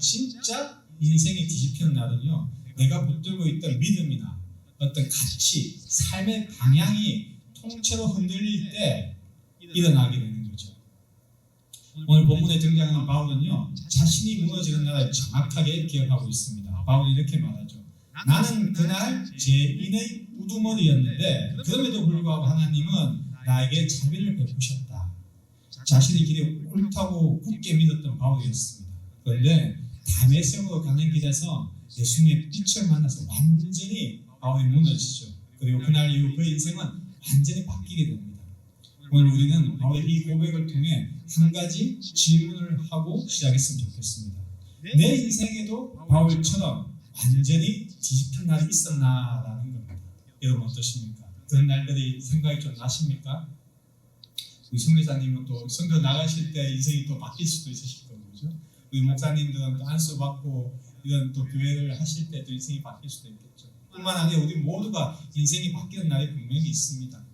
진짜 인생이 뒤집히는 날은요. 내가 붙들고 있던 믿음이나 어떤 가치, 삶의 방향이 통째로 흔들릴 때 일어나게 되는 거죠. 오늘 본문에 등장하는 바울은요. 자신이 무너지는 날을 정확하게 기억하고 있습니다. 바울이 이렇게 말하죠. 나는 그날 죄인의 우두머리였는데 그럼에도 불구하고 하나님은 나에게 자비를 베푸셨다. 자신의 길이 옳다고 굳게 믿었던 바울이었습니다. 그런데 다메섹으로 가는 길에서 예수님의 빛을 만나서 완전히 바울이 무너지죠. 그리고 그날 이후 그의 인생은 완전히 바뀌게 됩니다. 오늘 우리는 바울의 이 고백을 통해 한 가지 질문을 하고 시작했으면 좋겠습니다. 내 인생에도 바울처럼 완전히 뒤집힌 날이 있었나라는 겁니다. 여러분 어떠십니까? 그런 날들이 생각이 좀 나십니까? 우리 성교사님은 또 성교 나가실 때 인생이 또 바뀔 수도 있으실 우리 목사님들은 또 안수 받고 이런 또 교회를 하실 때 또 인생이 바뀔 수도 있겠죠. 뿐만 아니라 우리 모두가 인생이 바뀌는 날이 분명히 있습니다.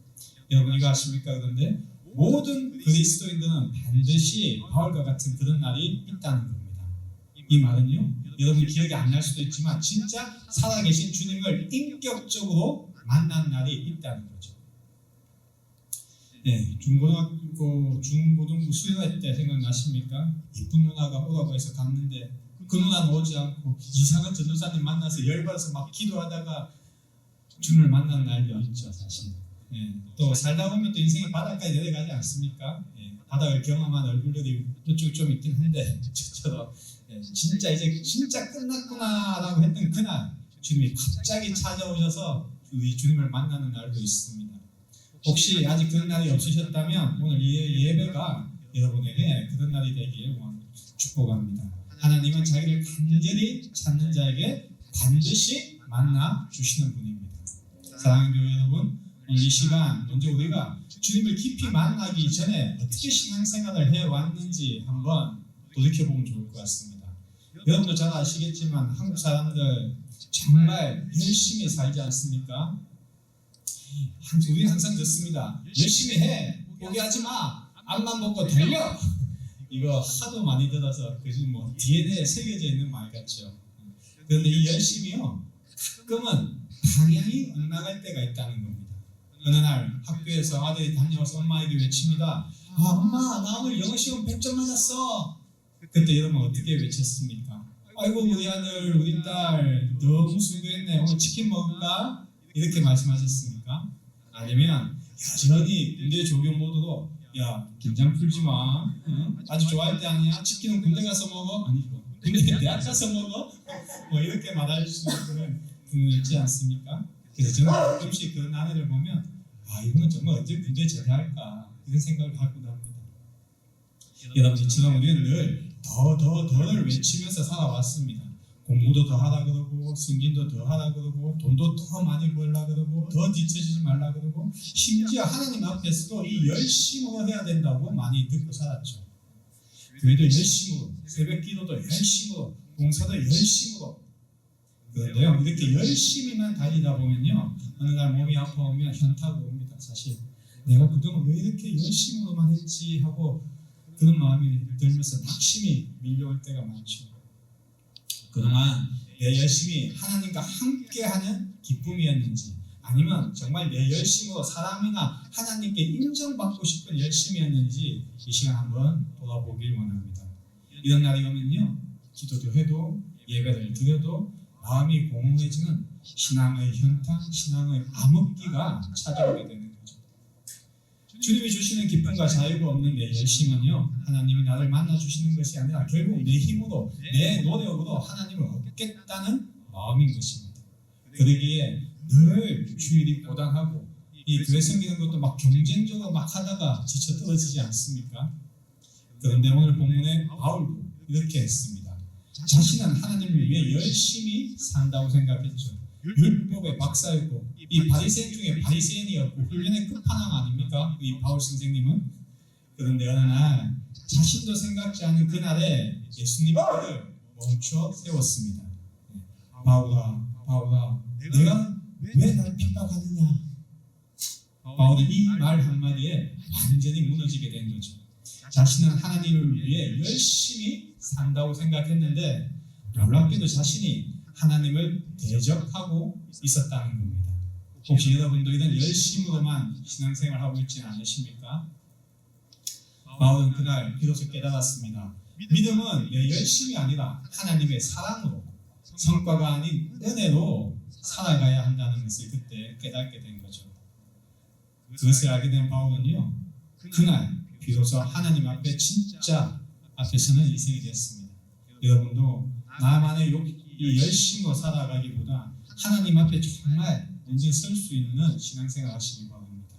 여러분 이거 아십니까? 그런데 모든 그리스도인들은 반드시 바울과 같은 그런 날이 있다는 겁니다. 이 말은요, 여러분 기억이 안 날 수도 있지만 진짜 살아계신 주님을 인격적으로 만난 날이 있다는 거죠. 네, 중고등학교, 중고등부 수련회 때 생각나십니까? 이쁜 누나가 오라고 해서 갔는데 그 누나는 오지 않고 이상한 전도사님 만나서 열받아서 막 기도하다가 주님을 만난 날도 있죠, 사실. 예, 또 살다 보면 또 인생이 바닥까지 내려가지 않습니까? 예, 바닥을 경험한 얼굴들이 이쪽 좀 있긴 한데 저처럼 예, 진짜 이제 진짜 끝났구나라고 했던 그날 주님이 갑자기 찾아오셔서 우리 주님을 만나는 날도 있습니다. 혹시 아직 그런 날이 없으셨다면 오늘 이 예배가 여러분에게 그런 날이 되기를 축복합니다. 하나님은 자기를 간절히 찾는 자에게 반드시 만나 주시는 분입니다. 사랑하는 교회 여러분, 이 시간 먼저 우리가 주님을 깊이 만나기 전에 어떻게 신앙생활을 해왔는지 한번 돌이켜보면 좋을 것 같습니다. 여러분도 잘 아시겠지만 한국 사람들 정말 열심히 살지 않습니까? 우리 항상 듣습니다. 열심히 해. 포기하지 마. 앞만 보고 달려. 이거 하도 많이 들어서 그지 뭐 DNA에 새겨져 있는 말 같죠. 그런데 이 열심히요 가끔은 방향이 엇나갈 때가 있다는 겁니다. 어느 날 학교에서 아들이 다녀와서 엄마에게 외칩니다. 아 엄마 나 오늘 영어 시험 100점 맞았어. 그때 여러분 어떻게 외쳤습니까? 아이고 우리 아들 우리 딸 너무 수고했네 오늘 치킨 먹을까? 이렇게 말씀하셨습니 까? 아니면 여전히 군대 조교 모드로 야 긴장 풀지 마 응? 아주 좋아할 때 아니야 치킨은 군대 가서 먹어 아니고 군대 대학 가서 먹어 뭐 이렇게 말할 수 있는 분이 있지 않습니까? 그래서 저는 가끔씩 그런 아내를 보면 아 이거는 정말 언제 군대 제대할까 이런 생각을 하기도 합니다. 여러분 이처럼 우리는 늘 더 더 더를 외치면서 살아왔습니다. 공부도 더 하라 그러고 승진도 더 하라 그러고 돈도 더 많이 벌라 그러고 더 뒤처지지 말라 그러고 심지어 하나님 앞에서도 이 열심으로 해야 된다고 많이 듣고 살았죠. 교회도 열심으로 새벽 기도도 열심으로 봉사도 열심으로 그런데요 이렇게 열심히만 달리다 보면요 어느 날 몸이 아파오면 현타가 옵니다 사실 내가 그동안 왜 이렇게 열심으로만 했지 하고 그런 마음이 들면서 낙심이 밀려올 때가 많죠. 그동안 내 열심이 하나님과 함께하는 기쁨이었는지 아니면 정말 내 열심으로 사람이나 하나님께 인정받고 싶은 열심이었는지 이 시간 한번 돌아보길 원합니다. 이런 날이 오면요 기도도 해도 예배를 드려도 마음이 공허해지는 신앙의 현타, 신앙의 암흑기가 찾아오게 되는. 주님이 주시는 기쁨과 자유가 없는 내 열심은요 하나님이 나를 만나 주시는 것이 아니라 결국 내 힘으로 내 노력으로 하나님을 얻겠다는 마음인 것입니다. 그러기에 늘 주일이 고단하고 이 교회 생기는 것도 막 경쟁적으로 막 하다가 지쳐 떨어지지 않습니까? 그런데 오늘 본문에 바울도 이렇게 했습니다. 자신은 하나님을 위해 열심히 산다고 생각했죠. 율법의 박사였고 이 바리새인 중에 바리새인이었고 훈련의 끝판왕 아닙니까? 이 바울 선생님은 그런데 어느 날 자신도 생각지 않은 그날에 예수님의 길을 멈춰 세웠습니다. 네. 바울아, 바울아, 내가 왜 날 핍박하느냐? 바울은 이 말 한마디에 완전히 무너지게 된 거죠. 자신은 하나님을 위해 열심히 산다고 생각했는데 놀랍게도 자신이 하나님을 대적하고 있었다는 겁니다. 혹시 여러분도 이런 열심으로만 신앙생활 하고 있지는 않으십니까? 바울은 그날 비로소 깨달았습니다. 믿음은 내 열심이 아니라 하나님의 사랑으로 성과가 아닌 은혜로 살아가야 한다는 것을 그때 깨닫게 된 거죠. 그것을 알게 된 바울은요, 그날 비로소 하나님 앞에 진짜 앞에서는 인생이 됐습니다. 여러분도 나만의 욕, 이 열심으로 살아가기보다 하나님 앞에 정말 언제 설 수 있는 신앙생활 하시기 바랍니다.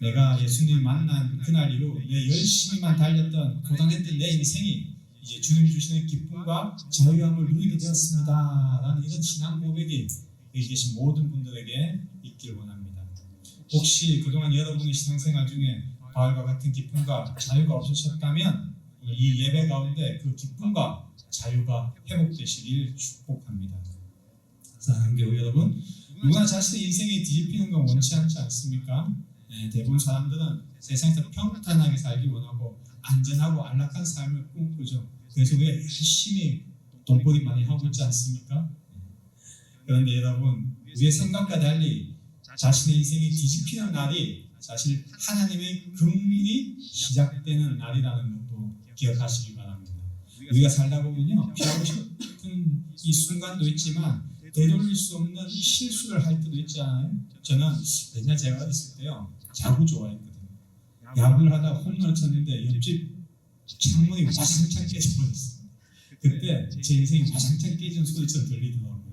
내가 예수님 만난 그날 이후 내 열심히만 달렸던 고단했던 내 인생이 이제 주님 주시는 기쁨과 자유함을 누리게 되었습니다. 라는 이런 신앙 고백이 여기 계신 모든 분들에게 있길 원합니다. 혹시 그동안 여러분의 신앙생활 중에 바울과 같은 기쁨과 자유가 없으셨다면 이 예배 가운데 그 기쁨과 자유가 회복되시길 축복합니다. 사랑하는 교회 여러분, 누구나 자신의 인생이 뒤집히는 건 원치 않지 않습니까? 네, 대부분 사람들은 세상에서 평탄하게 살기 원하고 안전하고 안락한 삶을 꿈꾸죠. 그래서 우리가 열심히 돈벌이 많이 하고 있지 않습니까? 그런데 여러분, 우리의 생각과 달리 자신의 인생이 뒤집히는 날이 사실 하나님의 긍휼이 시작되는 날이라는 것도 기억하시기 바랍니다. 우리가 살다 보면요, 피하고 싶은 이 순간도 있지만 되돌릴 수 없는 실수를 할 때도 있지 않아요? 저는 옛날 제가 어렸을 때요, 야구 좋아했거든요. 야구를 하다 홈런을 쳤는데 옆집 창문이 와장창 깨져버렸어요. 그때 제 인생이 와장창 깨지는 소리처럼 들리더라고요.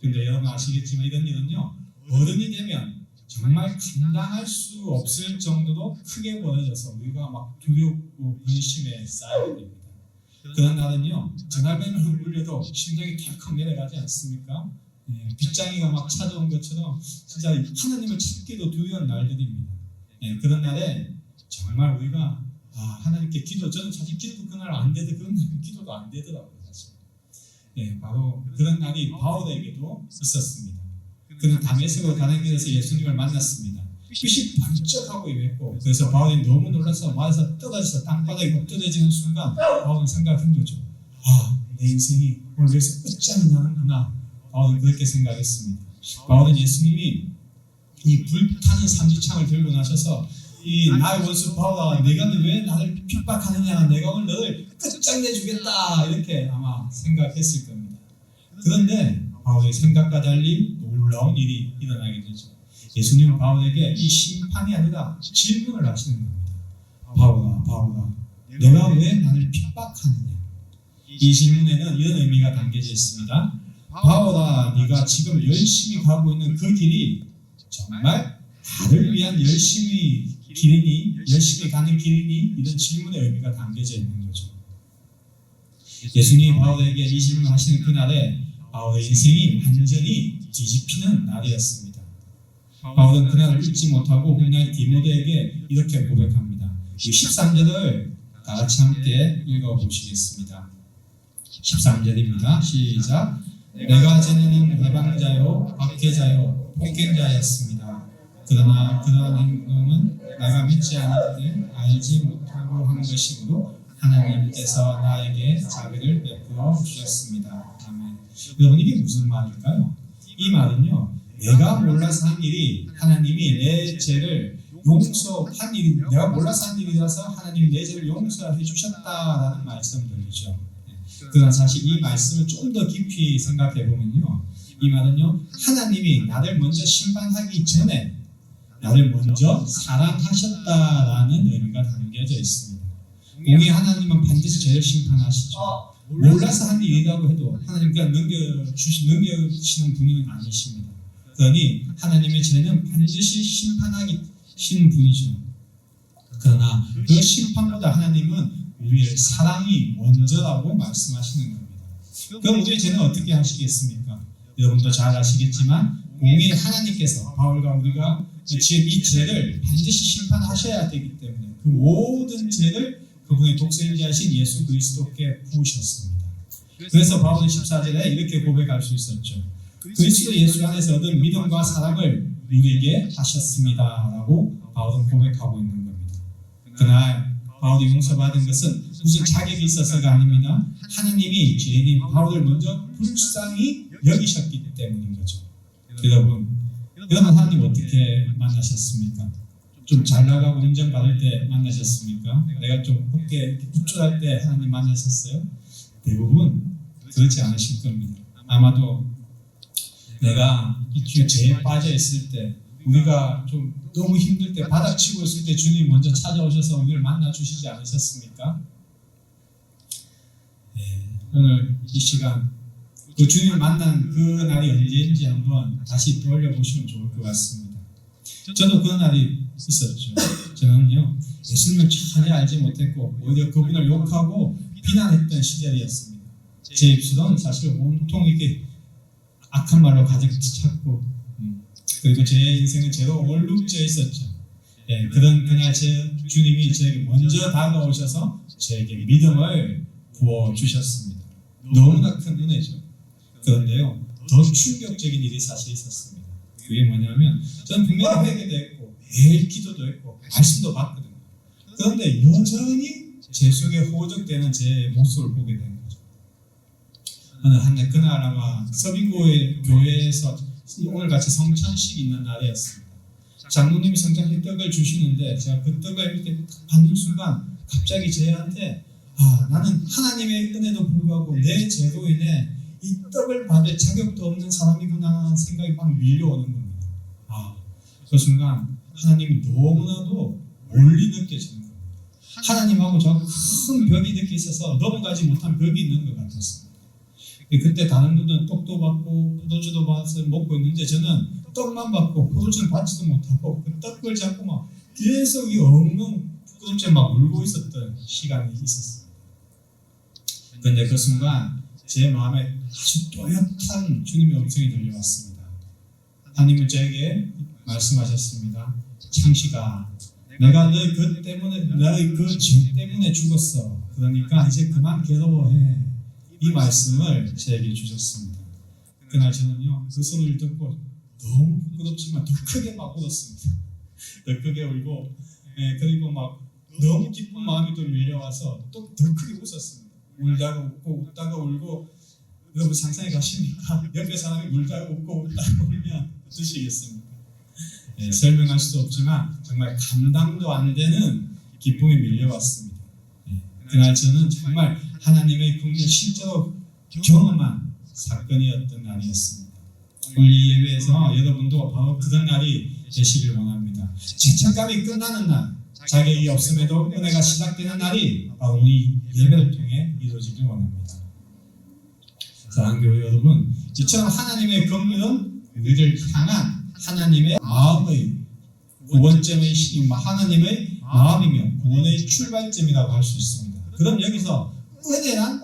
근데 여러분 아시겠지만 이런 일은요, 어른이 되면 정말 감당할 수 없을 정도로 크게 벌어져서 우리가 막 두렵고 근심에 쌓이게 됩니다. 그런 날은요, 전화벨을 울려도 심장이 덜컥 내려가지 않습니까? 예, 빗장이가 막 찾아온 것처럼 진짜 하나님을 찾기도 두려운 날들입니다. 예, 그런 날에 정말 우리가 아, 하나님께 기도, 저는 사실 기도도 그날 안 되더 그런 날 기도도 안 되더라고요, 사실. 예, 바로 그런 날이 바울에게도 있었습니다. 그는 가는 길에서 예수님을 만났습니다. 빛이 번쩍하고 임했고 그래서 바울이 너무 놀라서 말에서 떨어져서 땅바닥에 엎드려지는 순간 바울은 생각한 거죠. 아, 내 인생이 오늘 여기서 끝장이 나는구나. 바울은 그렇게 생각했습니다. 바울은 예수님이 이 불타는 삼지창을 들고 나셔서 이 나의 원수 바울아 내가 왜 나를 핍박하느냐 내가 오늘 너를 끝장내 주겠다 이렇게 아마 생각했을 겁니다. 그런데 바울의 생각과 달리 놀라운 일이 일어나게 되죠. 예수님은 바울에게 이 심판이 아니라 질문을 하시는 겁니다. 바울아, 바울아, 내가 왜 나를 핍박하느냐? 이 질문에는 이런 의미가 담겨져 있습니다. 바울아, 네가 지금 열심히 가고 있는 그 길이 정말 나를 위한 열심히 길이니, 열심히 가는 길이니 이런 질문의 의미가 담겨져 있는 거죠. 예수님이 바울에게 이 질문을 하시는 그날에 바울의 인생이 완전히 뒤집히는 날이었습니다. 바울은 그날을 잊지 못하고 그날 디모데에게 이렇게 고백합니다. 13절을 다 같이 함께 읽어보시겠습니다. 13절입니다. 시작. 내가 지내는 해방자요, 박해자요, 폭행자였습니다. 그러나 그러한 행동은 내가 믿지 않았을 알지 못하고 한 것이므로 하나님께서 나에게 자비를 베풀어 주셨습니다. 여러분 이게 무슨 말일까요? 이 말은요. 내가 몰라서 한 일이 하나님이 내 죄를 용서한 일이 내가 몰라서 한 일이라서 하나님이 내 죄를 용서해 주셨다라는 말씀들이죠. 그러나 사실 이 말씀을 좀 더 깊이 생각해 보면요. 이 말은요. 하나님이 나를 먼저 심판하기 전에 나를 먼저 사랑하셨다라는 의미가 담겨져 있습니다. 공의 하나님은 반드시 죄를 심판하시죠. 몰라서 한 일이라고 해도 하나님께 넘겨주시, 넘겨주시는 분이 아니십니다. 그러니 하나님의 죄는 반드시 심판하시는 분이죠. 그러나 그 심판보다 하나님은 우리의 사랑이 먼저라고 말씀하시는 겁니다. 그럼 우리의 죄는 어떻게 하시겠습니까? 여러분도 잘 아시겠지만 공의 하나님께서 바울과 우리가 지금 이 죄를 반드시 심판하셔야 되기 때문에 그 모든 죄를 그분의 독생자이신 예수 그리스도께 부으셨습니다. 그래서 바울은 14절에 이렇게 고백할 수 있었죠. 그리스도 예수 안에서 얻은 믿음과 사랑을 누리게 하셨습니다 라고 바울은 고백하고 있는 겁니다. 그날 바울이 용서받은 것은 무슨 자격이 있어서가 아닙니다. 하나님이 죄인인 바울을 먼저 불쌍히 여기셨기 때문인 거죠. 여러분, 여러분 하나님 어떻게 만나셨습니까? 좀 잘 나가고 인정받을 때 만나셨습니까? 내가 좀 어깨 우쭐할 때 하나님 만나셨어요? 대부분 그렇지 않으실 겁니다. 아마도 내가 이 중에 죄에 빠져 있을 때 우리가 좀 너무 힘들 때 바닥치고 있을 때 주님 먼저 찾아오셔서 우리를 만나 주시지 않으셨습니까? 네, 오늘 이 시간 그 주님 만난 그 날이 언제인지 한번 다시 떠올려 보시면 좋을 것 같습니다. 저도 그런 날이 있었죠. 저는요 예수님을 전혀 알지 못했고 오히려 그분을 욕하고 비난했던 시절이었습니다. 제 입술은 사실 온통 이게 악한 말로 가득 찼고 음, 그리고 제 인생은 제로 얼룩져 있었죠. 예, 그런 그날 제 주님이 저에게 먼저 다가오셔서 저에게 믿음을 부어 주셨습니다. 너무나 큰 은혜죠. 그런데요, 더 충격적인 일이 사실 있었습니다. 그게 뭐냐면 저는 분명히 회개도 했고 매일 기도도 했고 말씀도 받거든요. 그런데 여전히 제 속에 호적되는 제 모습을 보게 된 거죠. 어느 한날 그날 아마 서빙고의 교회에서 오늘 같이 성찬식 있는 날이었습니다. 장로님이 성찬식 떡을 주시는데 제가 그 떡을 이렇게 받는 순간 갑자기 저한테 아 나는 하나님의 은혜도 불구하고 내 죄로 인해 이 떡을 받을 자격도 없는 사람이구나 생각이 막 밀려오는 겁니다. 아 그 순간 하나님이 너무나도 멀리 느껴지는 겁니다. 하나님하고 저큰 벽이 이렇게 있어서 넘어가지 못한 벽이 있는 것 같았습니다. 그때 다른 분들은 떡도 받고 포도주도 받아서 먹고 있는데 저는 떡만 받고 포도주는 받지도 못하고 그 떡을 잡고 막 계속 이 엉엉 부끄럽게 막 울고 있었던 시간이 있었어요. 그런데 그 순간 제 마음에 아주 또렷한 주님의 음성이 들려왔습니다. 하나님은 저에게 말씀하셨습니다. 창시가 내가 너희 그 때문에 너희 그죄 때문에 죽었어. 그러니까 이제 그만 괴로워해. 이 말씀을 저에게 주셨습니다. 그날 저는요 그 소리를 듣고 너무 부끄럽지만 더 크게 막 울었습니다. 더 크게 울고 예, 그리고 막 너무 기쁜 마음이 또 밀려와서 또 더 크게 웃었습니다. 울다가 웃고 웃다가 울고 여러분 상상해 가십니까? 옆에 사람이 울다가 웃고 웃다가 울면 어떠시겠습니까? 예, 설명할 수도 없지만 정말 감당도 안 되는 기쁨이 밀려왔습니다. 예, 그날 저는 정말 하나님의 긍휼 실제로 경험한 사건이었던 날이었습니다. 오늘 이 예배에서 여러분도 바로 그런 날이 되시길 원합니다. 죄책감이 끝나는 날, 자격이 없음에도 은혜가 시작되는 날이 바로 이 예배를 통해 이루어지길 원합니다. 사랑하는 교회 여러분, 이처럼 하나님의 긍휼은 우리를 향한 하나님의 마음의 구원점의 하나님의 마음이며 구원의 출발점이라고 할 수 있습니다. 그럼 여기서 은혜란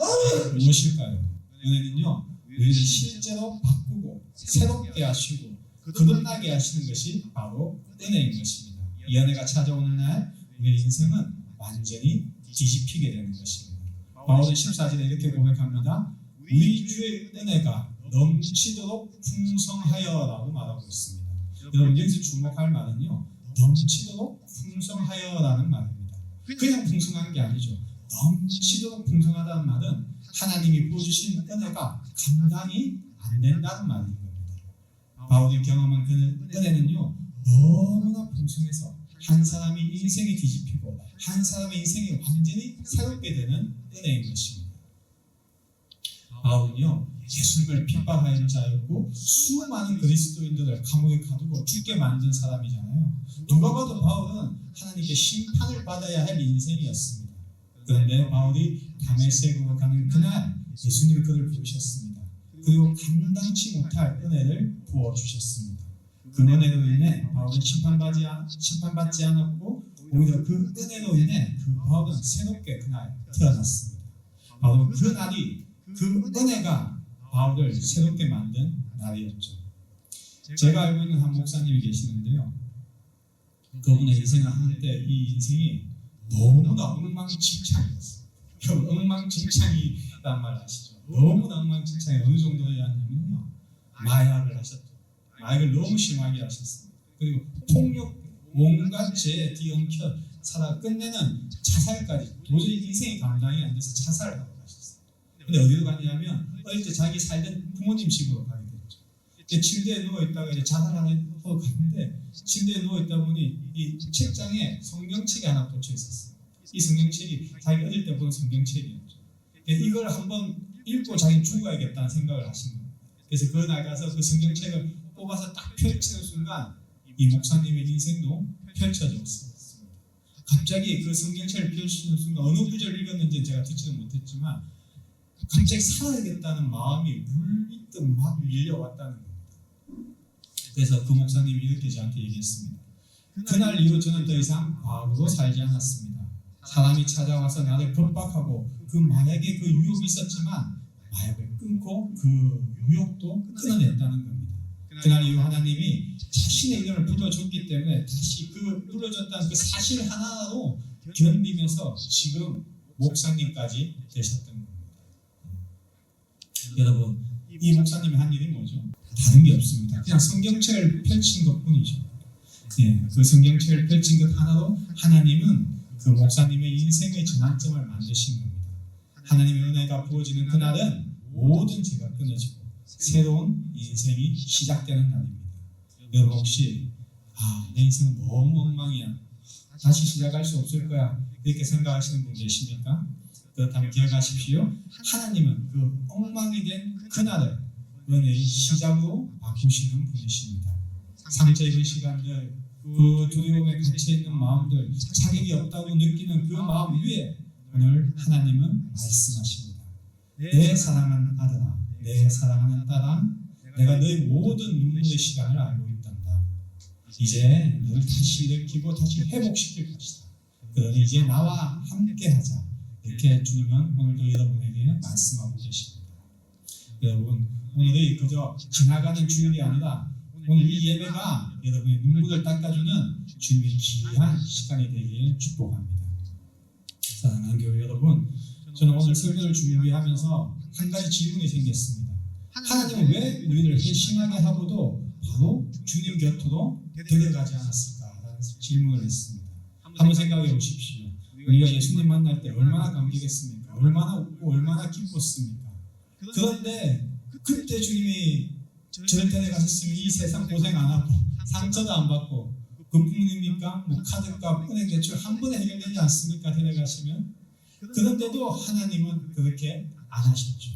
무엇일까요? 은혜는요, 우리를 실제로 바꾸고 새롭게 하시고 거듭나게 하시는 것이 바로 은혜인 것입니다. 이 은혜가 찾아오는 날 우리의 인생은 완전히 뒤집히게 되는 것입니다. 바울은 14절에 이렇게 고백합니다. 우리 주의 은혜가 넘치도록 풍성하여라고 말하고 있습니다. 여러분 여기서 주목할 말은요. 넘치도록 풍성하여라는 말입니다. 그냥 풍성한 게 아니죠. 넘치도록 풍성하다는 말은 하나님이 부어주신 은혜가 감당이 안 된다는 말인 겁니다. 바울이 경험한 그 은혜는요 너무나 풍성해서 한 사람이 인생이 뒤집히고 한 사람의 인생이 완전히 새롭게 되는 은혜인 것입니다. 바울은요 예수님을 핍박하는 자였고 수많은 그리스도인들을 감옥에 가두고 죽게 만든 사람이잖아요. 누가 봐도 바울은 하나님께 심판을 받아야 할 인생이었습니다. 그런데 바울이 다메섹으로 가는 그날 예수님이 그를 부르셨습니다. 그리고 감당치 못할 은혜를 부어 주셨습니다. 그 은혜로 인해 바울은 심판받지, 않, 심판받지 않았고 오히려 그 은혜로 인해 그 바울은 새롭게 그날 태어났습니다. 바로 그 날이 그 은혜가 바울을 새롭게 만든 날이었죠. 제가 알고 있는 한 목사님이 계시는데요. 그분의 인생은 한때 이 인생이 너무나 엉망진창이었어요. 엉망진창이란 말 아시죠? 너무나 엉망진창이 어느 정도였냐면요. 마약을 하셨죠. 마약을 너무 심하게 하셨습니다. 그리고 폭력, 온갖 죄에 뒤엉켜 살아 끝내는 자살까지 도저히 인생이 감당이 안 돼서 자살을 하고 가셨어요. 근데 어디로 갔냐면 어릴 때 자기 살던 부모님 집으로 가게 됐죠. 이제 침대에 누워 있다가 이제 자살하고 갔는데 침대에 누워 있다 보니 이 책장에 성경책이 하나 꽂혀 있었어요. 이 성경책이 자기 어릴 때 본 성경책이었죠. 이걸 한번 읽고 자기 죽어야겠다는 생각을 하신 거예요. 그래서 그 나가서 그 성경책을 뽑아서 딱 펼치는 순간 이 목사님의 인생도 펼쳐졌습니다. 갑자기 그 성경책을 펼치는 순간 어느 구절을 읽었는지 제가 듣지는 못했지만 갑자기 살아야겠다는 마음이 물리듯 막 밀려왔다는 겁니다. 그래서 그 목사님이 이렇게 저한테 얘기했습니다. 그날 이후 저는 더 이상 과거로 살지 않았습니다. 사람이 찾아와서 나를 겁박하고 그 마약에 그 유혹이 있었지만 마약을 끊고 그 유혹도 끊어냈다는 겁니다. 그날 이후 하나님이 자신의 이름을 불러줬기 때문에 다시 그 불러줬다는 그 사실 하나로 견디면서 지금 목사님까지 되셨던 겁니다. 여러분, 이 목사님이 한 일이 뭐죠? 다른 게 없습니다. 그냥 성경책을 펼친 것 뿐이죠. 예, 그 성경책을 펼친 것 하나로 하나님은 그 목사님의 인생의 전환점을 만드신 겁니다. 하나님의 은혜가 부어지는 그날은 모든 죄가 끊어지고 새로운 인생이 시작되는 날입니다. 여러분 혹시 아, 내 인생은 너무 엉망이야. 다시 시작할 수 없을 거야. 이렇게 생각하시는 분 계십니까? 그렇다면 기억하십시오. 하나님은 그 엉망이 된 그날을 은혜의 시작으로 바꾸시는 분이십니다. 상처 입은 시간들, 그 두려움에 갇혀 있는 마음들, 자격이 없다고 느끼는 그 마음 위에 오늘 하나님은 말씀하십니다. 내 사랑하는 아들아, 내 사랑하는 딸아, 내가 너의 모든 눈물의 시간을 알고 있단다. 이제 너를 다시 일으키고 다시 회복시킬 것이다. 그러니 이제 나와 함께하자. 이렇게 주님은 오늘도 여러분에게 말씀하고 계십니다. 여러분 오늘이 그저 지나가는 주일이 아니라 오늘 이 예배가 여러분의 눈물을 닦아주는 주님의 귀한 시간이 되길 축복합니다. 사랑하는 교회 여러분, 저는 오늘 설교를 준비하면서 한 가지 질문이 생겼습니다. 하나님은 왜 우리를 회심하게 하고도 바로 주님 곁으로 데려가지 않았을까라는 질문을 했습니다. 한번 생각해 보십시오. 우리가 예수님 만날 때 얼마나 감격했습니까? 얼마나 웃고 얼마나 기뻤습니까? 그런데 그때 주님이 저를 데려가셨으면 이 세상 고생 안 하고 상처도 안 받고 금품입니까? 뭐 카드값, 은행 대출 한 번에 해결되지 않습니까? 데려가시면 그런데도 하나님은 그렇게 안 하셨죠.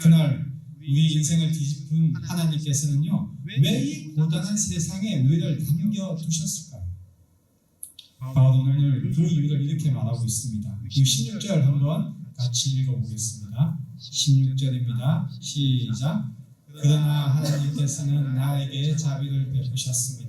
그날 우리 인생을 뒤집은 하나님께서는요 왜 이 고단한 세상에 우리를 남겨 두셨을까요? 바울 오늘 그 이유를 이렇게 말하고 있습니다. 그 16절 한번 같이 읽어보겠습니다. 16절입니다. 시작. 그러나 하나님께서는 나에게 자비를 베푸셨습니다.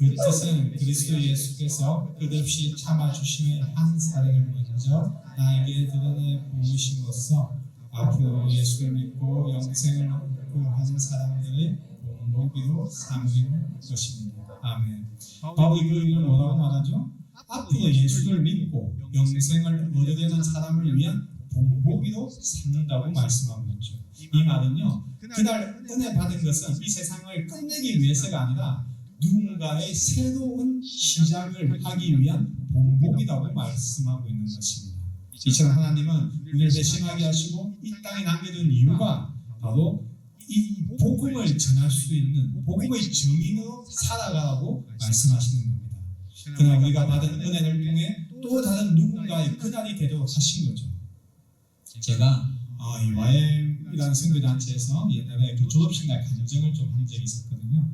그 뜻은 그리스도 예수께서 끝없이 참아주심의 한 사례를 먼저 나에게 드러내 보이심으로써 앞으로 예수를 믿고 영생을 얻고 하는 사람들의 본보기로 삼는 것입니다. 아멘. 바울이 그 이유를 뭐라고 말하죠? 앞으로 예수를 믿고 영생을 얻게 되는 사람을 위한 본보기로 삼는다고 말씀하고 있죠. 이 말은요, 그날 은혜 받은 것은 이 세상을 끝내기 위해서가 아니라 누군가의 새로운 시작을 하기 위한 본보기라고 말씀하고 있는 것입니다. 이처럼 하나님은 우리를 배심하게 하시고 이 땅에 남겨둔 이유가 바로 이 복음을 전할 수 있는 복음의 증인으로 살아가라고 말씀하시는 겁니다. 그러나 우리가 받은 은혜를 통해 또 다른 누군가의 그날이 되도록 하신 거죠. 제가 아, 이 YM 이라는 선교단체에서 옛날에 그 졸업식 날 간증을 좀 한 적이 있었거든요.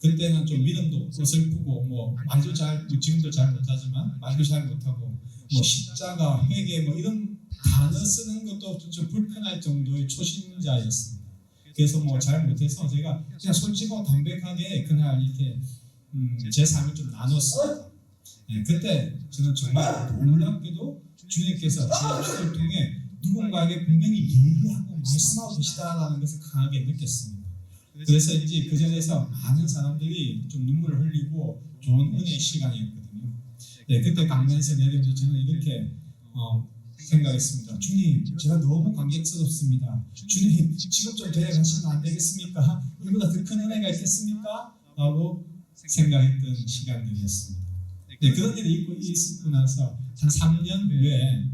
그때는 좀 믿음도 어설프고 뭐 말도 잘 뭐 지금도 잘 못하지만 말도 잘 못하고 뭐 십자가 회개 뭐 이런 단어 쓰는 것도 좀 불편할 정도의 초신자였습니다. 그래서 뭐 잘 못해서 제가 그냥 솔직하고 담백하게 그날 이렇게 음, 제 삶을 좀 나눴어요. 네, 그때 저는 정말 놀랍게도 주님께서 제 입술을 통해 누군가에게 분명히 얘기하고 말씀하고 계시다라는 것을 강하게 느꼈습니다. 그래서 이제 그 자리에서 많은 사람들이 좀 눈물을 흘리고 좋은 은혜의 시간이었거든요. 네, 그때 강단에서 내려오면서 저는 이렇게 어, 생각했습니다. 주님, 제가 너무 감격스럽습니다. 주님, 지금 좀 데려가시면 안 되겠습니까? 이보다 더 큰 은혜가 있겠습니까? 라고 생각했던 시간들이었습니다. 네, 그런 일이 있고 있고 나서 한 3년 후에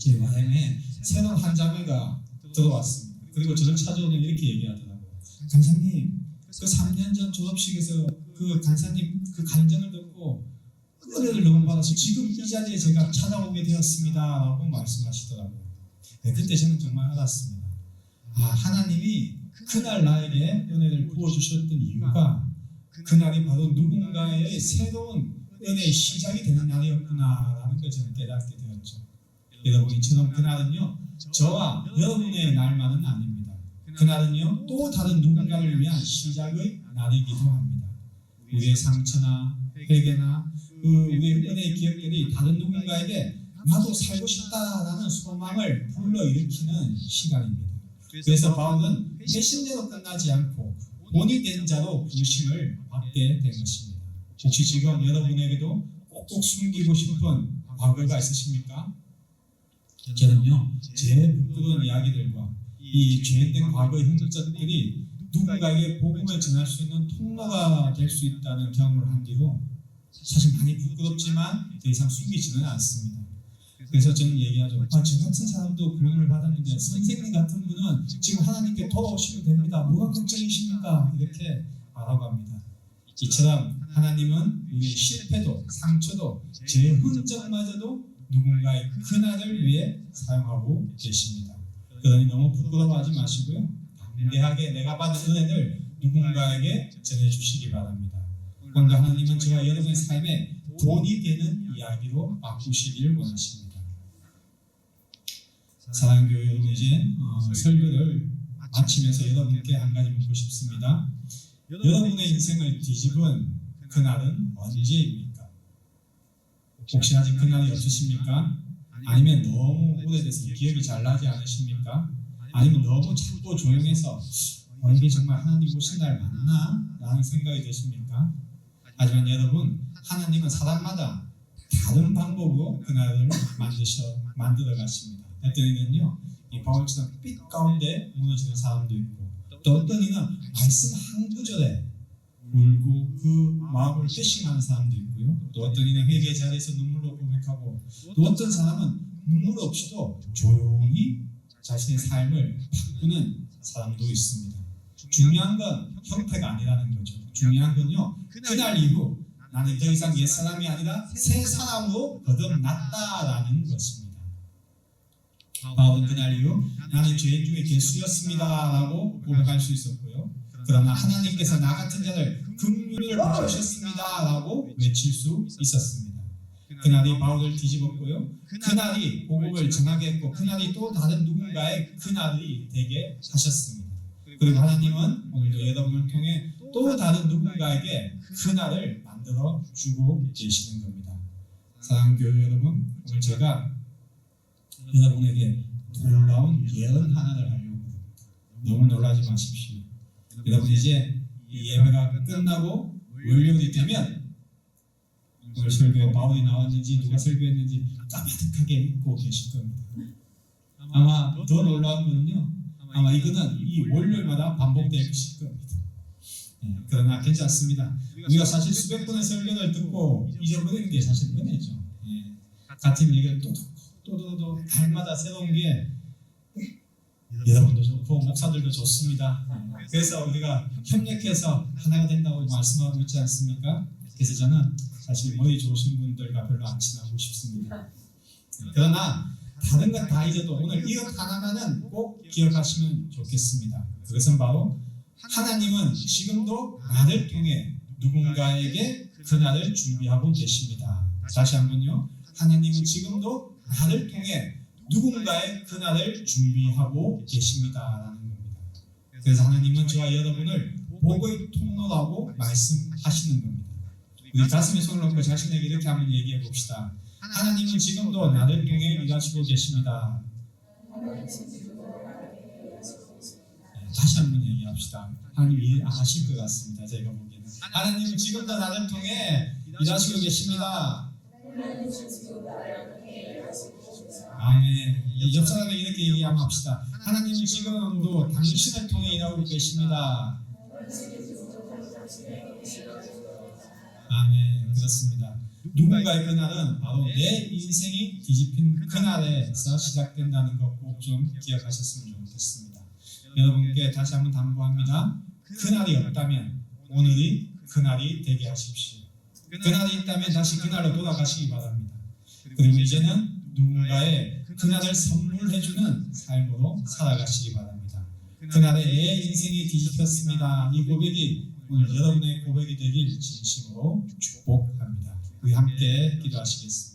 제 와인에 새로운 한 자매가 들어왔습니다. 그리고 저를 찾아오면 이렇게 얘기하더라고요. 간사님, 그 3년 전 졸업식에서 그 간사님 그 간증을 듣고 은혜를 너무 받아서 지금 이 자리에 제가 찾아오게 되었습니다 라고 말씀하시더라고요. 네, 그때 저는 정말 알았습니다. 아, 하나님이 그날 나에게 은혜를 부어주셨던 이유가 그날이 바로 누군가의 새로운 은혜의 시작이 되는 날이었구나라는 걸 저는 깨닫게 되었죠. 여러분 이처럼 그날은요 저와 여러분의 날만은 아닙니다. 그날은요 또 다른 누군가를 위한 시작의 날이기도 합니다. 우리의 상처나 회개나 그 우리의 은혜의 기억들이 다른 누군가에게 나도 살고 싶다라는 소망을 불러일으키는 시간입니다. 그래서 바울은 회신대로 끝나지 않고 본이 된 자로 부르심을 받게 된 것입니다. 혹시 지금 여러분에게도 꼭꼭 숨기고 싶은 과거가 있으십니까? 저는요, 제 부끄러운 이야기들과 이 죄된 과거의 흔적들이 누군가에게 복음을 전할 수 있는 통로가 될 수 있다는 경험을 한 뒤로 사실 많이 부끄럽지만 더 이상 숨기지는 않습니다. 그래서 저는 얘기하죠. 아, 저 같은 사람도 구원을 받았는데 선생님 같은 분은 지금 하나님께 돌아오시면 됩니다. 뭐가 걱정이십니까? 이렇게 말하고 합니다. 이처럼 하나님은 우리의 실패도 상처도 제 흔적마저도 누군가의 그날을 위해 사용하고 계십니다. 그러니 너무 부끄러워하지 마시고요. 담대하게 내가 받은 은혜를 누군가에게 전해주시기 바랍니다. 오늘도 하나님은 저와 여러분의 삶에 돈이 되는 이야기로 바꾸시길 원하십니다. 사랑교회 여러분 이제 어, 설교를 마치면서 여러분께 한 가지 묻고 싶습니다. 여러분의 인생을 뒤집은 그날은 언제입니까? 혹시 아직 그날이 없으십니까? 아니면 너무 오래돼서 기억이 잘 나지 않으십니까? 아니면 너무 작고 조용해서 어, 이게 정말 하나님 오신 날 맞나? 라는 생각이 드십니까? 하지만 여러분 하나님은 사람마다 다른 방법으로 그날을 만드셔 만들어 가십니다. 어떤 이는요 이 바울처럼 빛 가운데 무너지는 사람도 있고 또 어떤 이는 말씀 한 구절에 울고 그 마음을 회심하는 사람도 있고요. 또 어떤 이는 회개 자리에서 눈물로 고백하고 또 어떤 사람은 눈물 없이도 조용히 자신의 삶을 바꾸는 사람도 있습니다. 중요한 건 형태가 아니라는 거죠. 중요한 건요. 그날 이후 나는 더 이상 옛 사람이 아니라 새 사람으로 거듭났다라는 것입니다. 바울은 그날 이후 나는 죄인 중에 개수였습니다라고 고백할 수 있었고요. 그러나 하나님께서 나 같은 자를 긍휼을 베푸셨습니다라고 외칠 수 있었습니다. 그날이 바울을 뒤집었고요. 그날이 복음을 전하게 했고 그날이 또 다른 누군가의 그날이 되게 하셨습니다. 그리고 하나님은 오늘도 여러분을 통해 또 다른 누군가에게 그날을 만들어 주고 계시는 겁니다. 사랑하는 교회 여러분, 오늘 제가 여러분에게 놀라운 예언 하나를 하려고. 너무 놀라지 마십시오. 여러분 이제 이 예배가 끝나고 월요일이 되면 오늘 설교에 바울이 나왔는지 누가 설교했는지 까마득하게 잊고 계실 겁니다. 아마 더 놀라운 거는요. 아마 이거는 이 월요일마다 반복될 것일 겁니다. 예, 그러나 괜찮습니다. 우리가 사실 수백 번의 설교를 듣고 잊어버리는 게 사실 은혜죠. 예, 같은 얘기를 또 듣고 또 듣고 날마다 새로운 게 여러분도 좋고 목사들도 좋습니다. 예, 그래서 우리가 협력해서 하나가 된다고 말씀하고 있지 않습니까? 그래서 저는 사실 머리 좋으신 분들과 별로 안 친하고 싶습니다. 예, 그러나 다른 건 다 잊어도 오늘 이것 하나만은 꼭 기억하시면 좋겠습니다. 그것은 바로 하나님은 지금도 나를 통해 누군가에게 그날을 준비하고 계십니다. 다시 한번요. 하나님은 지금도 나를 통해 누군가의 그날을 준비하고 계십니다라는 겁니다. 그래서 하나님은 저와 여러분을 복의 통로라고 말씀하시는 겁니다. 우리 가슴에 손을 얹고 자신에게 이렇게 한번 얘기해 봅시다. 하나님은 지금도 나를 통해 일하시고 계십니다. 네, 다시 한번 얘기합시다. 하나님 이해하실 것 같습니다. 제가 보기에는 하나님은 지금도 나를 통해 일하시고 계십니다. 아멘. 이 옆 사람에게 이렇게 얘기 한번 합시다. 하나님은 지금도 당신을 통해 일하고 계십니다. 아멘. 그렇습니다. 누군가의 그날은 바로 내 인생이 뒤집힌 그날에서 시작된다는 것 꼭 좀 기억하셨으면 좋겠습니다. 여러분께 다시 한번 당부합니다. 그날이 없다면 오늘이 그날이 되게 하십시오. 그날이 있다면 다시 그날로 돌아가시기 바랍니다. 그리고 이제는 누군가의 그날을 선물해주는 삶으로 살아가시기 바랍니다. 그날에 내 인생이 뒤집혔습니다. 이 고백이 오늘 여러분의 고백이 되길 진심으로 축복합니다. 우리 함께 기도하시겠습니다.